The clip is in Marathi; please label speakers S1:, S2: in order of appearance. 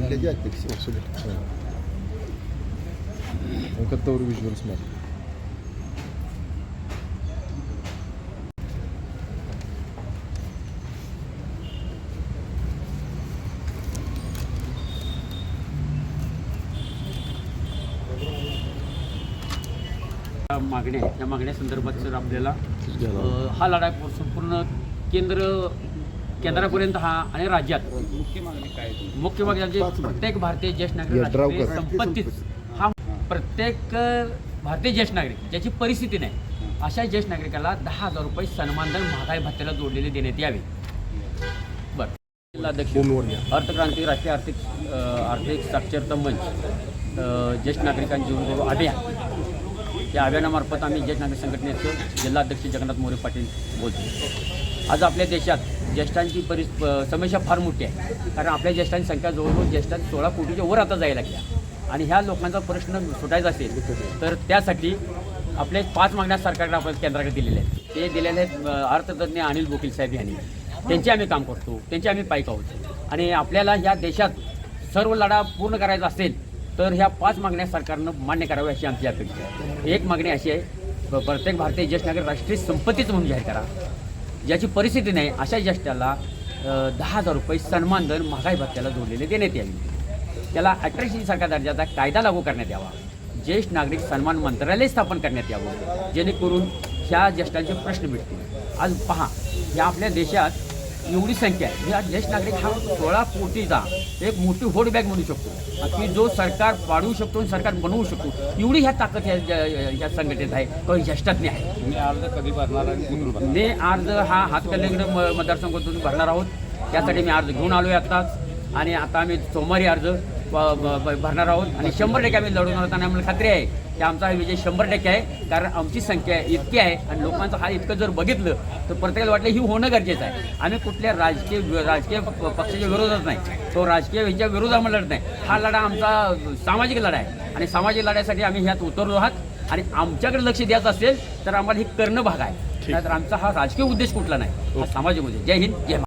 S1: जिल्ह्याचे अध्यक्ष
S2: असू दे कत्तावर विज्युअल्स मार
S3: या मागण्या आहेत. या मागण्या संदर्भात सर आपल्याला हा लढा संपूर्ण केंद्र केंद्रापर्यंत हा आणि राज्यात मुख्य मागणी काय मुख्य मागणी म्हणजे प्रत्येक भारतीय ज्येष्ठ नागरिक. संपत्तीच हा प्रत्येक भारतीय ज्येष्ठ नागरिक ज्याची परिस्थिती नाही अशा ज्येष्ठ नागरिकाला दहा हजार रुपये सन्मानधन महागाई भत्त्याला जोडलेले देण्यात यावे. बरं. जिल्हाध्यक्ष अर्थक्रांती राष्ट्रीय आर्थिक आर्थिक साक्षरता मंच ज्येष्ठ नागरिकांची अभियान या अभियानामार्फत आम्ही ज्येष्ठ नागरिक संघटनेचं जिल्हाध्यक्ष जगन्नाथ मोरे पाटील बोलतो. आज आपल्या देशात ज्येष्ठांची परि प- समस्या फार मोठी आहे. कारण आपल्या ज्येष्ठांची संख्या जवळजवळ ज्येष्ठांची सोळा कोटीच्या वर आता जायला लागल्या. आणि ह्या लोकांचा प्रश्न सुटायचा असेल तर त्यासाठी आपले पाच मागण्या सरकारकडे आपण केंद्राकडे दिलेल्या आहेत. ते दिलेले आहेत अर्थतज्ञ अनिल बोकील साहेब यांनी. त्यांचे आम्ही काम करतो त्यांचे आम्ही पाईक आहोत आणि आपल्याला ह्या देशात सर्व लढा पूर्ण करायचा असेल तर ह्या पाच मागण्या सरकारनं मान्य कराव्या अशी आमची अपेक्षा आहे. एक मागणी अशी आहे प्रत्येक भारतीय ज्येष्ठ नागरिक राष्ट्रीय संपत्तीच म्हणून जाहीर करा. ज्याची परिस्थिती नाही अशा ज्येष्ठाला दहा हजार रुपये सन्मान महागाई भत्त्याला जोडलेले देण्यात यावे. त्याला अठराशे सारखा दर्जाचा कायदा लागू करण्यात यावा. ज्येष्ठ नागरिक सन्मान मंत्रालय स्थापन करण्यात यावं. जेणेकरून ह्या ज्येष्ठांचे प्रश्न मिटतील. आज पहा या आपल्या देशात एवढी संख्या आहे. या ज्येष्ठ नागरिक हा सोळा कोटीचा एक मोठी होड बॅग म्हणू शकतो. की जो सरकार वाढवू शकतो आणि सरकार बनवू शकतो एवढी ह्या ताकद ह्या संघटनेत आहे. किंवा ज्येष्ठातनी आहे.
S4: अर्ज कधी भरणार
S3: मी अर्ज हा हातकर्लीकडे म- मतदारसंघातून भरणार आहोत. त्यासाठी मी अर्ज घेऊन आलो आहे आत्ताच. आणि आता आम्ही सोमवारी अर्ज भरणार आहोत. आणि शंभर टक्के आम्ही लढवणार आहोत आणि आम्हाला खात्री आहे की आमचा हा विजय शंभर टक्के आहे कारण आमची संख्या इतकी आहे आणि लोकांचा हा इतकं जर बघितलं तर प्रत्येकाला वाटलं ही होणं गरजेचं आहे. आम्ही कुठल्या राजकीय राजकीय पक्षाच्या विरोधात नाही. तो राजकीय ह्याच्या विरोधात लढत नाही. हा लढा आमचा सामाजिक लढा आहे. आणि सामाजिक लढ्यासाठी आम्ही ह्यात उतरलो आहात. आणि आमच्याकडे लक्ष द्यायचं असेल तर आम्हाला हे करणं भाग आहे. नाहीतर आमचा हा राजकीय उद्देश कुठला नाही? हा सामाजिक उद्देश. जय हिंद जय